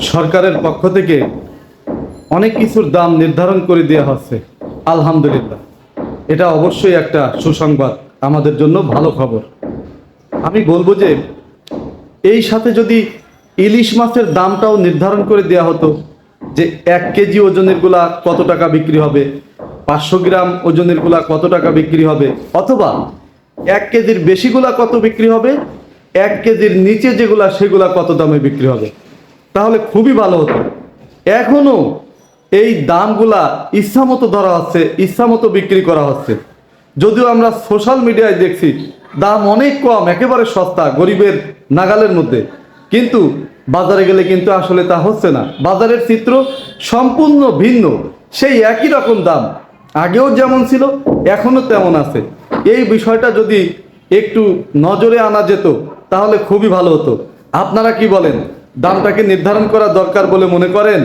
সরকারের পক্ষ থেকে অনেক কিছুর দাম নির্ধারণ করে দেওয়া হচ্ছে। আলহামদুলিল্লাহ। এটা অবশ্যই একটা সুসংবাদ আমাদের জন্য ভালো খবর। আমি বলব যে, এই সাথে যদি ইলিশ মাছের দামটাও নির্ধারণ করে দেওয়া হতো, যে এক কেজি ওজনেরগুলা কত টাকা বিক্রি হবে, পাঁচশো গ্রাম ওজনেরগুলা কত টাকা বিক্রি হবে, অথবা এক কেজির বেশিগুলা কত বিক্রি হবে, এক কেজির নিচে যেগুলা সেগুলা কত দামে বিক্রি হবে। তাহলে খুবই ভালো হতো। এখনও এই দামগুলা ইচ্ছামতো ধরা হচ্ছে ইচ্ছামতো বিক্রি করা হচ্ছে। যদিও আমরা সোশ্যাল মিডিয়ায় দেখছি, দাম অনেক কম, একেবারে সস্তা, গরিবের নাগালের মধ্যে। কিন্তু বাজারে গেলে কিন্তু আসলে তা হচ্ছে না। বাজারের চিত্র সম্পূর্ণ ভিন্ন, সেই একই রকম দাম। আগেও যেমন ছিল এখনও তেমন আছে। এই বিষয়টা যদি একটু নজরে আনা যেত, তাহলে খুবই ভালো হতো। আপনারা কি বলেন? দামটাকে নির্ধারণ করা দরকার বলে মনে করেন?